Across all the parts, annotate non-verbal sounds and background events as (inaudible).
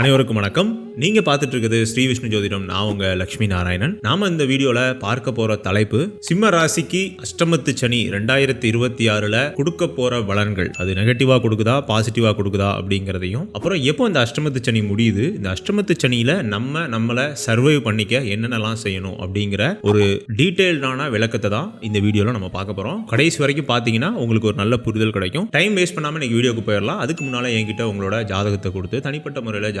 அனைவருக்கும் வணக்கம். நீங்க பார்த்துட்டு இருக்குது ஸ்ரீ விஷ்ணு ஜோதிடம். நான் உங்க லட்சுமி நாராயணன். நாம இந்த வீடியோல பார்க்க போற தலைப்பு சிம்ம ராசிக்கு அஷ்டமத்து சனி ரெண்டாயிரத்தி இருபத்தி ஆறுல கொடுக்க போற பலன்கள் அது நெகட்டிவா கொடுக்குதா பாசிட்டிவா கொடுக்குதா அப்படிங்கிறதையும் அப்புறம் எப்போ இந்த அஷ்டமத்து சனி முடியுது இந்த அஷ்டமத்து சனியில நம்ம நம்மளை சர்வைவ் பண்ணிக்க என்னென்னலாம் செய்யணும் அப்படிங்கிற ஒரு டீட்டெயில்டான விளக்கத்தை தான் இந்த வீடியோல நம்ம பார்க்க போறோம். கடைசி வரைக்கும் பார்த்தீங்கன்னா உங்களுக்கு ஒரு நல்ல புரிதல் கிடைக்கும். டைம் வேஸ்ட் பண்ணாம இன்னைக்கு வீடியோக்கு போயிடலாம். அதுக்கு முன்னால என்கிட்ட உங்களோட ஜாதகத்தை கொடுத்து தனிப்பட்ட முறையில்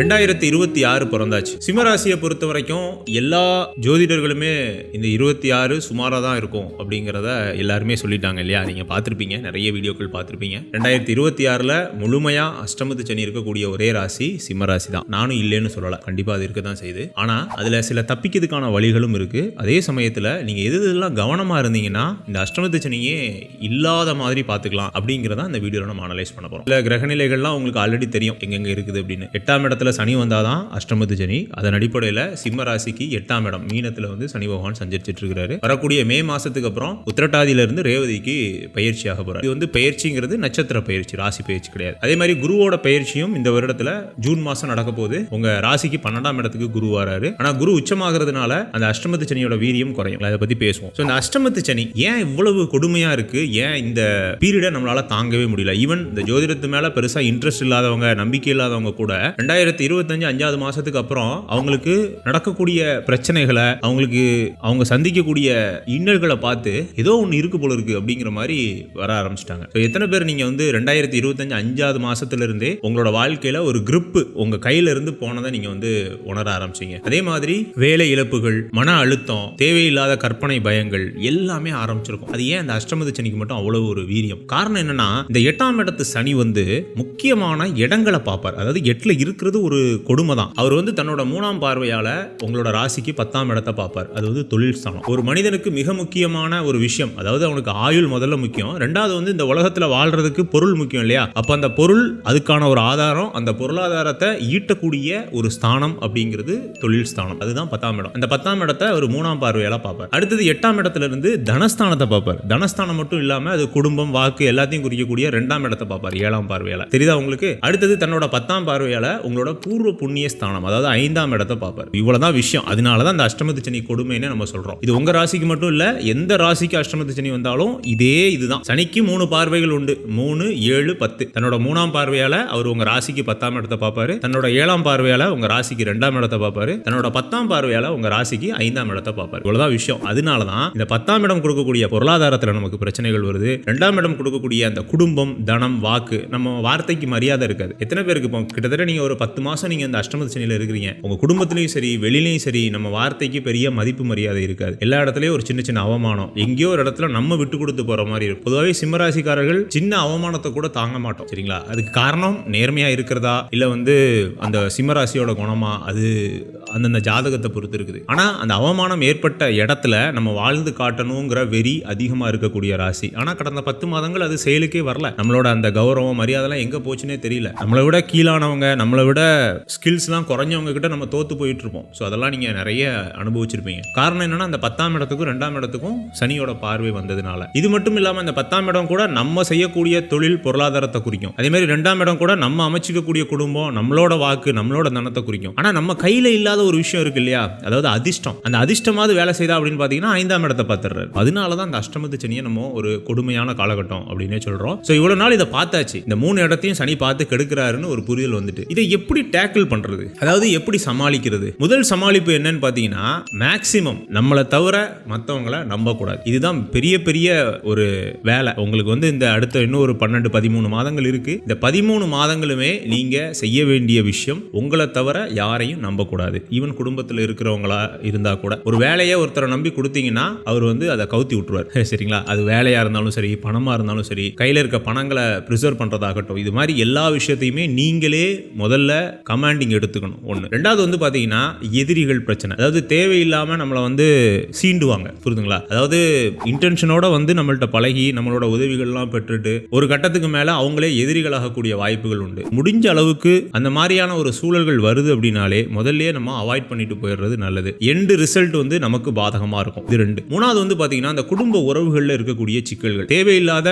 ரெண்டாயிரத்தி இருபத்தி ஆறு பிறந்தாச்சு. சிம்மராசியை பொறுத்த வரைக்கும் எல்லா ஜோதிடர்களுமே இந்த இருபத்தி ஆறு சுமாராக தான் இருக்கும் அப்படிங்கிறத எல்லாருமே சொல்லிட்டாங்க இல்லையா? நீங்கள் பார்த்துருப்பீங்க நிறைய வீடியோக்கள் பார்த்துருப்பீங்க. ரெண்டாயிரத்தி இருபத்தி ஆறில் முழுமையாக அஷ்டமத்து சனி இருக்கக்கூடிய ஒரே ராசி சிம்மராசி தான். நானும் இல்லைன்னு சொல்லலை கண்டிப்பாக அது இருக்க தான் செய்யுது. ஆனால் அதில் சில தப்பிக்கிறதுக்கான வழிகளும் இருக்குது அதே சமயத்தில் நீங்கள் எது இதெல்லாம் கவனமாக இருந்தீங்கன்னா இந்த அஷ்டமத்து சனியே இல்லாத மாதிரி பார்த்துக்கலாம் அப்படிங்கிறத இந்த வீடியோவில் நம்ம அனலைஸ் பண்ண போகிறோம் சில கிரகநிலைகள்லாம் உங்களுக்கு ஆல்ரெடி தெரியும். எங்கெங்கே இருக்குது அப்படின்னு. எட்டாம் இடத்துல சனி வந்தால் தான் அஷ்டமத்து சனி. அதன் அடிப்படையில் சிம்ம ராசிக்கு எட்டாம் இடம். மீனத்தில் வந்து சனி பகவான் சஞ்சரிச்சிட்டு இருக்கிறாரு வரக்கூடிய மே மாசத்துக்கு அப்புறம் உத்திரட்டாதியில இருந்து ரேவதிக்கு பயிற்சியாக போறாரு. இது வந்து பயிற்சிங்கிறது நட்சத்திர பயிற்சி ராசி பயிற்சி கிடையாது. அதே மாதிரி குருவோட பயிற்சியும் இந்த வருடத்துல ஜூன் மாசம் நடக்க போது உங்க ராசிக்கு பன்னெண்டாம் இடத்துக்கு குரு வராரு. ஆனா குரு உச்சமாகிறதுனால அந்த அஷ்டமத்து சனியோட வீரியம் குறையும். அதை பத்தி பேசுவோம். ஸோ இந்த அஷ்டமத்து சனி ஏன் இவ்வளவு கொடுமையா இருக்கு? ஏன் இந்த பீரியடை நம்மளால தாங்கவே முடியல? ஈவன் இந்த ஜோதிடத்து மேல பெருசா இன்ட்ரெஸ்ட் இல்லாதவங்க நம்பிக்கை இல்லாதவங்க கூட ரெண்டாயிரத்தி இருபத்தஞ்சு அஞ்சாவது மாசத்துக்கு அப்புறம் அவங்களுக்கு நடக்கக்கூடிய பிரச்சனைகளை அவங்களுக்கு அவங்க சந்திக்கக்கூடிய இன்னல்களை பார்த்து ஏதோ ஒன்று இருக்கு போல இருக்கு அப்படிங்கிற மாதிரி வர ஆரம்பிச்சிட்டாங்க. ஸோ எத்தனை பேர் நீங்க வந்து ரெண்டாயிரத்தி இருபத்தஞ்சு அஞ்சாவது மாசத்துல இருந்தே உங்களோட வாழ்க்கையில ஒரு கிரிப்பு உங்க கையில இருந்து போனதை நீங்க வந்து உணர ஆரம்பிச்சீங்க. அதே மாதிரி வேலை இழப்புகள் மன அழுத்தம் தேவையில்லாத கற்பனை பயங்கள் எல்லாமே ஆரம்பிச்சிருக்கும். அது ஏன் அந்த அஷ்டமது சனிக்கு மட்டும் அவ்வளவு ஒரு வீரியம்? காரணம் என்னன்னா இந்த எட்டாம் இடத்து சனி வந்து முக்கியமான இடங்களை பார்ப்பார். அதாவது எட்டில் இருக்கிறது ஒரு கொடுமை தான் அவர் வந்து தன்னோட மூணாம் பார்வையால உங்களோட ராசிக்கு பத்தாம் இடத்தை பார்ப்பார். அது வந்து தொழில் ஸ்தானம். ஒரு மனிதனுக்கு மிக முக்கியமான ஒரு விஷயம் அதாவது அவனுக்கு ஆயுள் முதல்ல முக்கியம். ரெண்டாவது வந்து இந்த உலகத்துல வாழ்றதுக்கு பொருள் முக்கியம் இல்லையா? அப்ப அந்த பொருள் அதுக்கான ஒரு ஆதாரம் அந்த பொருளாதாரத்தை ஈட்டக்கூடிய ஒரு ஸ்தானம் அப்படிங்கிறது தொழில் ஸ்தானம். அதுதான் பத்தாம் இடம். அந்த பத்தாம் இடத்தை ஒரு மூணாம் பார்வையால பார்ப்பார். அடுத்தது எட்டாம் இடத்துல இருந்து தனஸ்தானத்தை பார்ப்பார். தனஸ்தானம் மட்டும் இல்லாம அது குடும்பம் வாக்கு எல்லாத்தையும் குறிக்கக்கூடிய ரெண்டாம் இடத்தை பார்ப்பார் ஏழாம் பார்வையால. தெரியுதா உங்களுக்கு? அடுத்தது தன்னோட பத்தாம் பார்வையால உங்களோட பூர்வ புண்ணிய ஸ்தானம் அதாவது ஐந்தாம் இடத்தை பார்ப்பார். இவ்வளவுதான் விஷயம். அதனால தான் அந்த அஷ்டமத்து சனி கொடுமைன்னு நம்ம சொல்றோம். இது உங்க ராசிக்கு மட்டும் இல்ல எந்த ராசிக்கு அஷ்டமத்து சனி வந்தாலும் இதே இதுதான். சனிக்கு மூணு பார்வைகள் உண்டு. மூணு ஏழு பத்து. தன்னோட மூணாம் பார்வையால அவர் உங்க ராசிக்கு பத்தாம் இடத்தை பார்ப்பாரு. தன்னோட ஏழாம் பார்வையால உங்க ராசிக்கு ரெண்டாம் இடத்தை பார்ப்பாரு. தன்னோட பத்தாம் பார்வையால உங்க ராசிக்கு ஐந்தாம் இடத்தை பார்ப்பாரு. இவ்வளவுதான் விஷயம். அதனால தான் இந்த பத்தாம் இடம் கொடுக்கக்கூடிய பொருளாதாரத்துல நமக்கு பிரச்சனைகள் வருது. ரெண்டாம் இடம் கொடுக்கக்கூடிய அந்த குடும்பம் தனம் வாக்கு நம்ம வார்த்தைக்கு மரியாதை இருக்காது. எத்தனை பேருக்கு இப்போ கிட்டத்தட்ட நீங்க ஒரு பத்து பத்து மாதம் நீங்கள் அந்த அஷ்டம சனியில இருக்கிறீங்க. உங்கள் குடும்பத்திலயும் சரி வெளியிலையும் சரி நம்ம வார்த்தைக்கு பெரிய மதிப்பு மரியாதை இருக்காது. எல்லா இடத்துலையும் ஒரு சின்ன சின்ன அவமானம். எங்கேயோ ஒரு இடத்துல நம்ம விட்டு கொடுத்து போகிற மாதிரி இருக்கும். பொதுவாகவே சிம்மராசிக்காரர்கள் சின்ன அவமானத்தை கூட தாங்க மாட்டோம். சரிங்களா? அதுக்கு காரணம் நேர்மையாக இருக்கிறதா? இல்லை வந்து அந்த சிம்மராசியோட குணமா? அது அந்தந்த ஜாதகத்தை பொறுத்து இருக்குது. ஆனால் அந்த அவமானம் ஏற்பட்ட இடத்துல நம்ம வாழ்ந்து காட்டணுங்கிற வெறி அதிகமாக இருக்கக்கூடிய ராசி. ஆனால் கடந்த பத்து மாதங்கள் அது செயலுக்கே வரல. நம்மளோட அந்த கௌரவம் மரியாதைலாம் எங்கே போச்சுன்னே தெரியல. நம்மளை விட கீழானவங்க நம்மளை விட ஸ்கில்ஸ்லாம் குறைஞ்சவங்க கிட்ட நம்ம தோற்று போயிட்டு இருப்போம் ஸோ அதெல்லாம் நீங்கள் நிறைய அனுபவிச்சிருப்பீங்க. காரணம் என்னன்னா அந்த பத்தாம் இடத்துக்கும் ரெண்டாம் இடத்துக்கும் சனியோட பார்வை வந்ததுனால. இது மட்டும் இல்லாமல் இந்த பத்தாம் இடம் கூட நம்ம செய்யக்கூடிய தொழில் பொருளாதாரத்தை குறிக்கும். அதே மாதிரி ரெண்டாம் இடம் கூட நம்ம அமைச்சிக்கக்கூடிய குடும்பம் நம்மளோட வாக்கு நம்மளோட தனத்தை குறிக்கும். ஆனால் நம்ம கையில் இல்லாத ஒரு விஷயம் இருக்கு இல்லையா? அதாவது அதிர்ஷ்டம். அந்த அதிர்ஷ்டமாவது வேலை செய்தா அப்படின்னு பார்த்தீங்கன்னா ஐந்தாம் இடத்தை பார்த்துடுறாரு. அதனால தான் அந்த அஷ்டமத்து சனியை நம்ம ஒரு கொடுமையான காலகட்டம் அப்படின்னே சொல்கிறோம் ஸோ இவ்வளோ நாள் இதை பார்த்தாச்சு. இந்த மூணு இடத்தையும் சனி பார்த்து கெடுக்கிறாருன்னு ஒரு புரிதல் வந்துட்டு. இதை எப்படி டேக்கிள் பண்றது? அதாவது எப்படி சமாளிக்கிறது? முதல் சமாளிப்பு என்னன்னு பாத்தீங்கன்னா மேக்சிமம் நம்மளை தவிர மற்றவங்கள நம்பக்கூடாது. இதுதான் பெரிய பெரிய ஒரு வேலை. உங்களுக்கு வந்து இந்த அடுத்த இன்னும் ஒரு பன்னெண்டு பதிமூணு மாதங்கள் இருக்கு. இந்த பதிமூணு மாதங்களுமே நீங்க செய்ய வேண்டிய விஷயம் உங்களை தவிர யாரையும் நம்பக்கூடாது. ஈவன் குடும்பத்தில் இருக்கிறவங்களா இருந்தா கூட. ஒரு வேலையை ஒருத்தரை நம்பி கொடுத்தீங்கன்னா அவர் வந்து அதை கவுத்தி விட்டுருவார். (laughs) சரிங்களா? அது வேலையா இருந்தாலும் சரி பணமா இருந்தாலும் சரி கையில இருக்க பணங்களை ப்ரிசர்வ் பண்றதாகட்டும். இது மாதிரி எல்லா விஷயத்தையுமே நீங்களே முதல்ல கமாண்டிங் எடுத்துக்கணும். ஒன்று ரெண்டாவது வந்து பார்த்தீங்கன்னா எதிரிகள் பிரச்சனை. அதாவது தேவையில்லாமல் நம்மளை வந்து சீண்டுவாங்க. புரிதுங்களா? அதாவது இன்டென்ஷனோட வந்து நம்மள்ட்ட பழகி நம்மளோட உதவிகள்லாம் பெற்றுட்டு ஒரு கட்டத்துக்கு மேலே அவங்களே எதிரிகளாகக்கூடிய வாய்ப்புகள் உண்டு. முடிஞ்ச அளவுக்கு அந்த மாதிரியான ஒரு சூழல்கள் வருது அப்படின்னாலே முதல்லயே நம்ம அவாய்ட் பண்ணிட்டு போயிடுறது நல்லது. எண்டு ரிசல்ட் வந்து நமக்கு பாதகமாக இருக்கும். இது ரெண்டு. மூணாவது வந்து பார்த்தீங்கன்னா அந்த குடும்ப உறவுகளில் இருக்கக்கூடிய சிக்கல்கள். தேவையில்லாத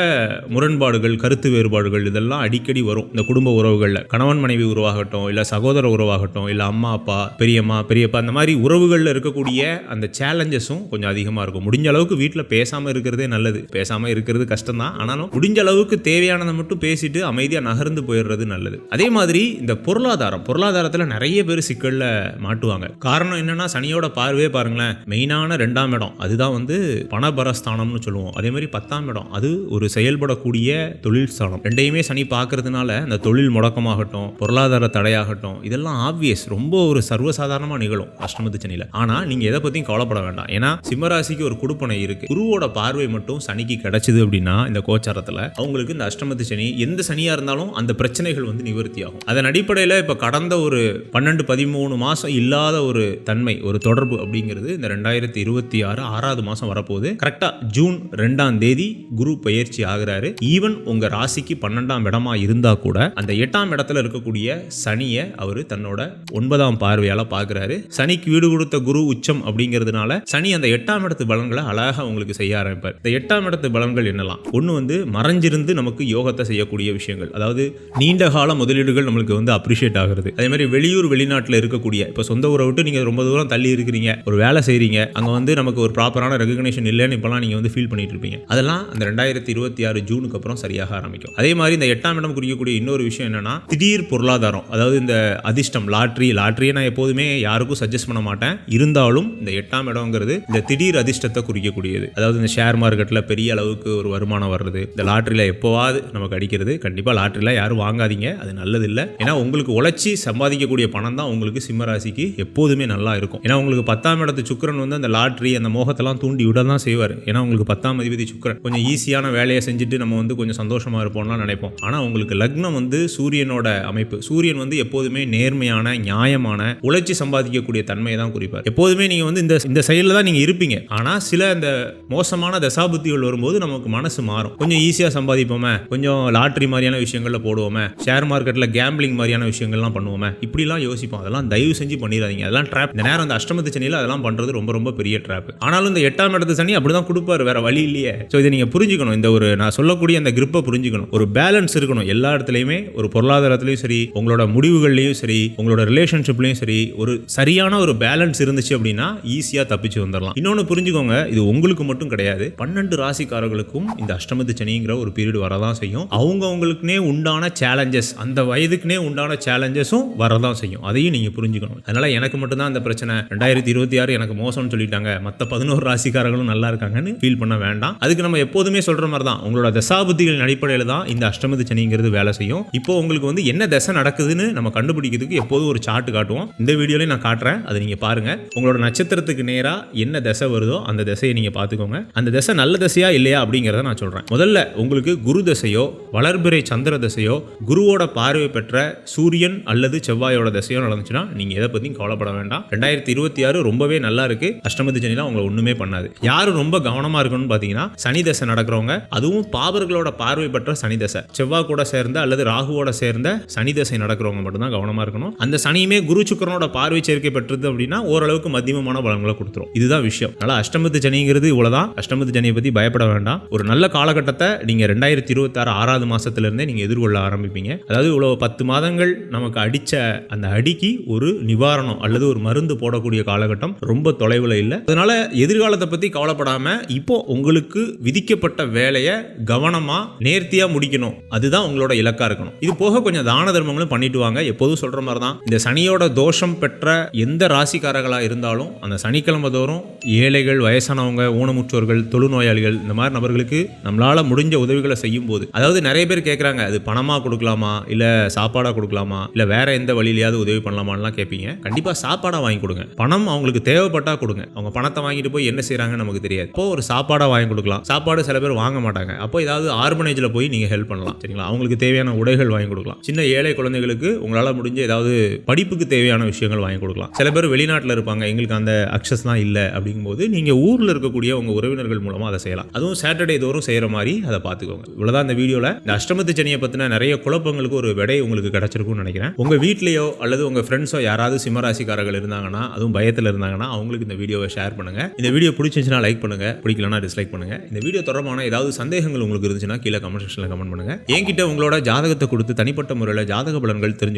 முரண்பாடுகள் கருத்து வேறுபாடுகள் இதெல்லாம் அடிக்கடி வரும். இந்த குடும்ப உறவுகளில். கணவன் மனைவி உருவாகட்டும் இல்லை சகோதர உறவாகட்டும் இல்லை அம்மா அப்பா பெரியம்மா பெரியப்பா அந்த மாதிரி உறவுகளில் இருக்கக்கூடிய அந்த சேலஞ்சஸும் கொஞ்சம் அதிகமாக இருக்கும். முடிஞ்ச அளவுக்கு வீட்டில் பேசாமல் இருக்கிறதே நல்லது. பேசாமல் இருக்கிறது கஷ்டம் தான் ஆனாலும் முடிஞ்ச அளவுக்கு தேவையானதை மட்டும் பேசிட்டு அமைதியாக நகர்ந்து போயிடுறது நல்லது. அதே மாதிரி இந்த பொருளாதாரம் பொருளாதாரத்தில் நிறைய பேர் சிக்கலில் மாட்டுவாங்க. காரணம் என்னன்னா சனியோட பார்வையே பாருங்களேன் மெயினான ரெண்டாம் இடம். அதுதான் வந்து பணபரஸ்தானம்னு சொல்லுவோம். அதே மாதிரி பத்தாம் இடம். அது ஒரு செயல்படக்கூடிய தொழில் ஸ்தானம். ரெண்டையுமே சனி பார்க்கறதுனால அந்த தொழில் முடக்கமாகட்டும் பொருளாதார ஆகட்டும். இதெல்லாம் ஆப்வியஸ் ரொம்ப ஒரு சர்வசாதாரணமாக நிகழும் அஷ்டமத்து சனியில். ஆனால் நீங்கள் எதை பற்றியும் கவலைப்பட வேண்டாம். ஏன்னா சிம்மராசிக்கு ஒரு குடுப்பனை இருக்கு. குருவோட பார்வை மட்டும் சனிக்கு கிடைச்சது அப்படின்னா இந்த கோச்சாரத்தில் அவங்களுக்கு இந்த அஷ்டமத்து சனி எந்த சனியாக இருந்தாலும் அந்த பிரச்சனைகள் வந்து நிவர்த்தி ஆகும் அதன் அடிப்படையில் இப்போ கடந்த ஒரு பன்னெண்டு பதிமூணு மாதம் இல்லாத ஒரு தன்மை ஒரு தொடர்பு அப்படிங்கிறது இந்த ரெண்டாயிரத்தி இருபத்தி ஆறு ஆறாவது மாதம் வரப்போகுது. கரெக்டாக ஜூன் ரெண்டாம் தேதி குரு பயிற்சி ஆகிறாரு. ஈவன் உங்கள் ராசிக்கு பன்னெண்டாம் இடமா இருந்தால் கூட அந்த எட்டாம் இடத்துல இருக்கக்கூடிய சனியை அவர் தன்னோட ஒன்பதாம் பார்வையால் பார்க்குறாரு சனிக்கு வீடு கொடுத்த குரு உச்சம் அப்படிங்கிறதுனால சனி அந்த எட்டாம் இடத்து பலன்களை அழகாக உங்களுக்கு செய்ய ஆரம்பிப்பார். இந்த எட்டாம் இடத்து பலன்கள் என்னலாம் ஒன்று வந்து மறைஞ்சிருந்து நமக்கு யோகத்தை செய்யக்கூடிய விஷயங்கள். அதாவது நீண்ட கால முதலீடுகள் நம்மளுக்கு வந்து அப்ரிஷியேட் ஆகிறது. அதே மாதிரி வெளியூர் வெளிநாட்டில் இருக்கக்கூடிய இப்போ சொந்த ஊரை விட்டு நீங்கள் ரொம்ப தூரம் தள்ளி இருக்கிறீங்க ஒரு வேலை செய்கிறீங்க அங்கே வந்து நமக்கு ஒரு ப்ராப்பரான ரெகக்னேஷன் இல்லைன்னு இப்போலாம் நீங்கள் வந்து ஃபீல் பண்ணிட்டு இருப்பீங்க. அதெல்லாம் அந்த ரெண்டாயிரத்தி இருபத்தி ஆறு ஜூனுக்கு அப்புறம் சரியாக ஆரம்பிக்கும். அதே மாதிரி இந்த எட்டாம் இடம் குறிக்கக்கூடிய இன்னொரு விஷயம் என்னன்னா திடீர் பொருளாதாரம். அதாவது இந்த அதிர்ஷ்டம் லாட்ரி லாட்ரியை நான் எப்போதுமே யாருக்கும் சஜஸ்ட் பண்ண மாட்டேன். இருந்தாலும் இந்த எட்டாம் இடம்ங்கிறது இந்த திடீர் அதிர்ஷ்டத்தை குறிக்கக்கூடியது. அதாவது இந்த ஷேர் மார்க்கெட்டில் பெரிய அளவுக்கு ஒரு வருமானம் வர்றது இந்த லாட்ரியில் எப்போவாது நமக்கு அடிக்கிறது. கண்டிப்பாக லாட்ரியில் யாரும் வாங்காதீங்க அது நல்லது இல்லை ஏன்னா உங்களுக்கு உழைச்சி சம்பாதிக்கக்கூடிய பணம் தான் உங்களுக்கு சிம்மராசிக்கு எப்போதுமே நல்லா இருக்கும். ஏன்னா உங்களுக்கு பத்தாம் இடத்து சுக்கிரன் வந்து அந்த லாட்ரி அந்த மோகத்தெல்லாம் தூண்டி விட தான் செய்வார். ஏன்னா உங்களுக்கு பத்தாம் அதிபதி சுக்கிரன். கொஞ்சம் ஈஸியான வேலையை செஞ்சுட்டு நம்ம வந்து கொஞ்சம் சந்தோஷமாக இருப்போம்லாம் நினைப்போம். ஆனால் உங்களுக்கு லக்னம் வந்து சூரியனோட அமைப்பு. சூரியன் வந்து எப்போதுமே நேர்மையான நியாயமான உழைச்சி சம்பாதிக்கக்கூடிய தன்மையை தான் குறிப்பார். எப்போதுமே நீங்கள் வந்து இந்த இந்த செயலில் தான் நீங்கள் இருப்பீங்க. ஆனால் சில இந்த மோசமான தசாபுத்திகள் வரும்போது நமக்கு மனசு மாறும். கொஞ்சம் ஈஸியாக சம்பாதிப்போமே கொஞ்சம் லாட்ரி மாதிரியான விஷயங்களில் போடுவோமே ஷேர் மார்க்கெட்டில் கேம்பிளிங் மாதிரியான விஷயங்கள்லாம் பண்ணுவோமே இப்படிலாம் யோசிப்போம். அதெல்லாம் தயவு செஞ்சு பண்ணிடாதீங்க. அதெல்லாம் ட்ராப் இந்த நேரம் அந்த அஷ்டமத்து சனியில் அதெல்லாம் பண்ணுறது ரொம்ப ரொம்ப பெரிய ட்ராப் ஆனாலும் இந்த எட்டாம் இடத்து சனி அப்படி தான் கொடுப்பாரு. வேற வழி இல்லையே. ஸோ இதை நீங்கள் புரிஞ்சுக்கணும். இந்த ஒரு நான் சொல்லக்கூடிய அந்த கிரிப்பை புரிஞ்சுக்கணும். ஒரு பேலன்ஸ் இருக்கணும். எல்லா இடத்துலையுமே ஒரு பொருளாதாரத்துலையும் சரி உங்களோட முடிவுகள்லையும் சரி உங்களோட ரிலேஷன்ஷிப்லையும் சரி ஒரு சரியான ஒரு பேலன்ஸ் இருந்துச்சு அப்படின்னா ஈஸியாக தப்பிச்சு வந்துடலாம் இன்னொன்று புரிஞ்சுக்கோங்க இது உங்களுக்கு மட்டும் கிடையாது. பன்னெண்டு ராசிக்காரர்களுக்கும் இந்த அஷ்டமத்து சனிங்கிற ஒரு பீரியட் வரதான் செய்யும். அவங்க அவங்களுக்குனே உண்டான சேலஞ்சஸ் அந்த வயதுக்குனே உண்டான சேலஞ்சஸும் வரதான் செய்யும். அதையும் நீங்கள் புரிஞ்சுக்கணும். அதனால் எனக்கு மட்டும்தான் அந்த பிரச்சனை. ரெண்டாயிரத்தி இருபத்தி ஆறு எனக்கு மோசம்னு சொல்லிட்டாங்க. மற்ற பதினோரு ராசிக்காரர்களும் நல்லா இருக்காங்கன்னு ஃபீல் பண்ண வேண்டாம். அதுக்கு நம்ம எப்போதுமே சொல்கிற மாதிரி தான் உங்களோட தசாபுத்திகளின் அடிப்படையில் தான் இந்த அஷ்டமத்து சனிங்கிறது வேலை செய்யும். இப்போ உங்களுக்கு வந்து என்ன தசை நடக்குதுன்னு நம்ம கண்டுபிடிக்கிறதுக்கு எப்போதும் ஒரு சார்ட் காட்டுவோம். இந்த வீடியோலையும் நான் காட்டுறேன். அதை நீங்கள் பாருங்கள் உங்களோட நட்சத்திரத்துக்கு நேராக என்ன திசை வருதோ அந்த திசையை நீங்கள் பார்த்துக்கோங்க. அந்த திசை நல்ல தசையா இல்லையா அப்படிங்கிறத நான் சொல்கிறேன் முதல்ல உங்களுக்கு குரு தசையோ வளர்பிறை சந்திர தசையோ குருவோட பார்வை பெற்ற சூரியன் அல்லது செவ்வாயோட தசையோ நடந்துச்சுன்னா நீங்கள் எதை பற்றியும் கவலைப்பட வேண்டாம். ரெண்டாயிரத்தி இருபத்தி ஆறு ரொம்பவே நல்லா இருக்கு. அஷ்டமதி சனிலாம் உங்களை ஒன்றுமே பண்ணாது. யார் ரொம்ப கவனமாக இருக்கணும்னு பார்த்தீங்கன்னா சனி தசை நடக்கிறவங்க அதுவும் பாவர்களோட பார்வை பெற்ற சனி தசை. செவ்வாய் கூட சேர்ந்த அல்லது ராகுவோட சேர்ந்த சனி தசை நடக்கிறவங்க மட்டும்தான் கவனமாக இருக்கணும். அந்த சனியுமே குரு சுக்கரனோட பார்வை சேர்க்கை பெற்றது அப்படின்னா ஓரளவுக்கு மத்தியமமான பலன்களை கொடுத்துரும். இதுதான் விஷயம். அதனால அஷ்டமத்து சனிங்கிறது இவ்வளோதான் அஷ்டமத்து சனியை பற்றி பயப்பட வேண்டாம். ஒரு நல்ல காலகட்டத்தை நீங்கள் ரெண்டாயிரத்தி இருபத்தாறு ஆறாவது மாதத்துலேருந்தே இருந்தே எதிர்கொள்ள ஆரம்பிப்பீங்க. அதாவது இவ்வளோ பத்து மாதங்கள் நமக்கு அடித்த அந்த அடிக்கு ஒரு நிவாரணம் அல்லது ஒரு மருந்து போடக்கூடிய காலகட்டம் ரொம்ப தொலைவில் இல்லை. அதனால எதிர்காலத்தை பற்றி கவலைப்படாமல் இப்போ உங்களுக்கு விதிக்கப்பட்ட வேலையை கவனமாக நேர்த்தியாக முடிக்கணும். அதுதான் உங்களோட இலக்கா இருக்கணும். இது போக கொஞ்சம் தான தர்மங்களும் பண்ணிட்டு வாங்க. எப்போதும் சொல்கிற மாதிரி தான் இந்த சனியோட தோஷம் பெற்ற எந்த ராசிக்காரர்களாக இருந்தாலும் அந்த சனிக்கிழமை தோறும் ஏழைகள் வயசானவங்க ஊனமுற்றோர்கள் தொழுநோயாளிகள் இந்த மாதிரி நபர்களுக்கு நம்மளால் முடிஞ்ச உதவிகளை செய்யும் போது அதாவது நிறைய பேர் கேட்குறாங்க அது பணமாக கொடுக்கலாமா? இல்லை சாப்பாடாக கொடுக்கலாமா? இல்லை வேற எந்த வழியிலையாவது உதவி பண்ணலாமான்லாம் கேட்பீங்க கண்டிப்பாக சாப்பாடாக வாங்கி கொடுங்க. பணம் அவங்களுக்கு தேவைப்பட்டால் கொடுங்க. அவங்க பணத்தை வாங்கிட்டு போய் என்ன செய்கிறாங்கன்னு நமக்கு தெரியாது. இப்போ ஒரு சாப்பாடாக வாங்கி கொடுக்கலாம். சாப்பாடு சில பேர் வாங்க மாட்டாங்க. அப்போ ஏதாவது ஆர்பனேஜில் போய் நீங்கள் ஹெல்ப் பண்ணலாம். சரிங்களா? அவங்களுக்கு தேவையான உடைகள் வாங்கி கொடுக்கலாம். சின்ன ஏழை குழந்தைகளுக்கு உங்களால் முடிஞ்ச ஏதாவது படிப்புக்கு தேவையான விஷயங்கள் வாங்கி கொடுக்கலாம். சில பேர் வெளிநாட்டில் இருப்பாங்க எங்களுக்கு அந்த அக்சஸ்லாம் இல்லை அப்படிங்கும்போது நீங்கள் ஊரில் இருக்கக்கூடிய உங்கள் உறவினர்கள் மூலமாக அதை செய்யலாம். அதுவும் சாட்டர்டே தோறும் செய்கிற மாதிரி அதை பார்த்துக்கோங்க. இவ்வளோதான் இந்த வீடியோவில் இந்த அஷ்டமத்து சனியை பற்றின நிறைய குழப்பங்களுக்கு ஒரு விடை உங்களுக்கு கிடச்சிருக்கும்னு நினைக்கிறேன். உங்கள் வீட்லேயோ அல்லது உங்கள் ஃப்ரெண்ட்ஸோ யாராவது சிம்மராசிக்காரர்கள் இருந்தாங்கன்னா அதுவும் பயத்தில் இருந்தாங்கன்னா அவங்களுக்கு இந்த வீடியோவை ஷேர் பண்ணுங்க. இந்த வீடியோ பிடிச்சிருந்துச்சுன்னா லைக் பண்ணுங்க. பிடிக்கலனா டிஸ்லைக் பண்ணுங்க. இந்த வீடியோ தொடர்பான ஏதாவது சந்தேகங்கள் உங்களுக்கு இருந்துச்சுன்னா கீழே கமெண்ட் செக்ஷனில் கமெண்ட் பண்ணுங்க. என்கிட்ட உங்களோட ஜாதகத்தை கொடுத்து தனிப்பட்ட முறையில் ஜாதக பலன்கள் தெரிஞ்சு